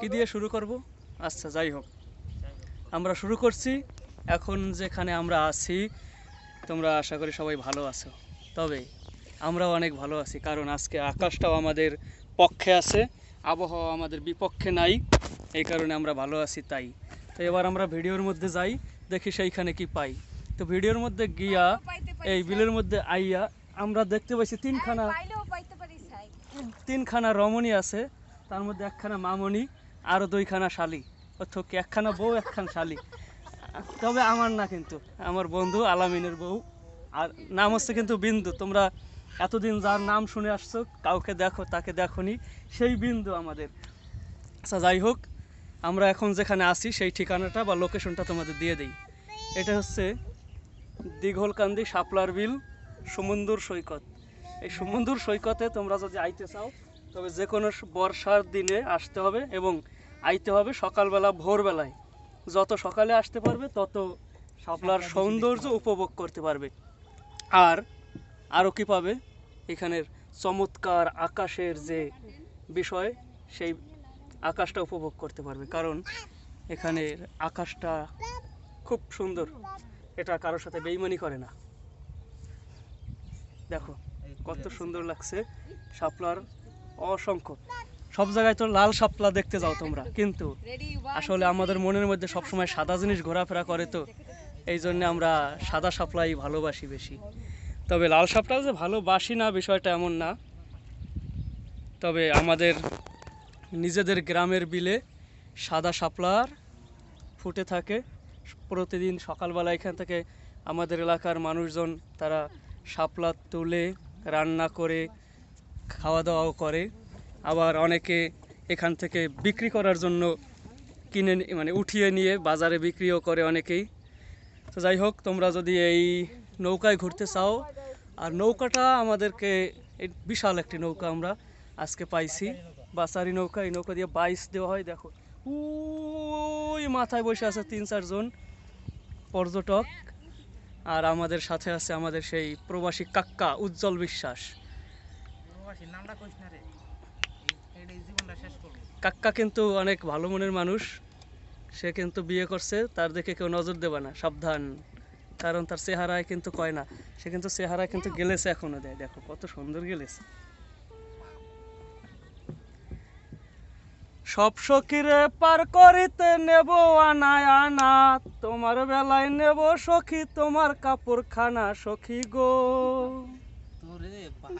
কি দিয়ে শুরু করব? আচ্ছা যাই হোক। আমরা শুরু করছি। এখন যেখানে আমরা আছি তোমরা আশা করি সবাই ভালো আছো। তবে আমরাও অনেক ভালো আছি কারণ আজকে আকাশটাও আমাদের পক্ষে আছে আবহাওয়া আমাদের বিপক্ষে নাই এই কারণে আমরা ভালো আছি তাই। তো এবার আমরা ভিডিওর মধ্যে যাই দেখি সেইখানে কি পাই। তো ভিডিওর মধ্যে গিয়া এই বিলের মধ্যে আইয়া আমরা দেখতে পাইছি তিনখানা তিনখানা রমণী আছে তার মধ্যে একখানা মামনি আরও দুইখানা শালি। অর্থাৎ একখানা বউ, একখান শালি। তবে আমার না কিন্তু। আমার বন্ধু আলামিনের বউ। আর নাম হচ্ছে কিন্তু বিন্দু। তোমরা এতদিন যার নাম শুনে আসছো, কাউকে দেখো, তাকে দেখোনি। সেই বিন্দু আমাদের। আচ্ছা যাই হোক, আমরা এখন যেখানে আছি, সেই ঠিকানাটা বা লোকেশনটা তোমাদের দিয়ে দিই। এটা হচ্ছে দীঘলকান্দি শাপলার বিল, সমুন্দর সৈকত। এই সমুন্দর সৈকতে তোমরা যদি আইতে চাও, তবে যে কোনো বর্ষার দিনে আসতে হবে এবং আইতে হবে সকালবেলা ভোরবেলায়। যত সকালে আসতে পারবে তত শাপলার সৌন্দর্য উপভোগ করতে পারবে। আর আরও কি পাবে? এখানের চমৎকার আকাশের যে বিষয় সেই আকাশটা উপভোগ করতে পারবে। কারণ এখানের আকাশটা খুব সুন্দর। এটা কারোর সাথে বেইমানি করে না। দেখো কত সুন্দর লাগছে শাপলার অসংখ্য। সব জায়গায় তো লাল শাপলা দেখতে যাও তোমরা কিন্তু আসলে আমাদের মনের মধ্যে সবসময় সাদা জিনিস ঘোরাফেরা করে তো এই জন্য আমরা সাদা শাপলাই ভালোবাসি বেশি। তবে লাল শাপলা যে ভালোবাসি না বিষয়টা এমন না। তবে আমাদের নিজেদের গ্রামের বিলে সাদা শাপলার ফুটে থাকে। প্রতিদিন সকালবেলা এখান থেকে আমাদের এলাকার মানুষজন তারা শাপলা তুলে রান্না করে খাওয়া দাওয়াও করে। আবার অনেকে এখান থেকে বিক্রি করার জন্য কিনে মানে উঠিয়ে নিয়ে বাজারে বিক্রিও করে অনেকেই। তো যাই হোক, তোমরা যদি এই নৌকায় ঘুরতে চাও, আর নৌকাটা আমাদেরকে বিশাল একটি নৌকা আমরা আজকে পাইছি। বাসারি নৌকা, এই নৌকা দিয়ে বাইশ দেওয়া হয়, দেখো। ওই মাথায় বসে আছে তিন চারজন পর্যটক। আর আমাদের সাথে আছে আমাদের সেই প্রবাসী কাক্কা, উজ্জ্বল বিশ্বাস। নামটা কইস না রে এই- এই জীবনটা শেষ করব কাক্কা কিন্তু অনেক ভালো মনের মানুষ। সে কিন্তু বিয়ে করছে, তার দিকে কেউ নজর দেবে না, সাবধান। কারণ তার চেহারায় কিন্তু কয় না, সে কিন্তু চেহারায় কিন্তু গেলেছে এখনও। দেয় দেখো কত সুন্দর গেলেছে। সব সখীরে পার করিতে নেব আনায় আনা, তোমার বেলায় নেব সখী, তোমার কাপড় খানা সখী গো।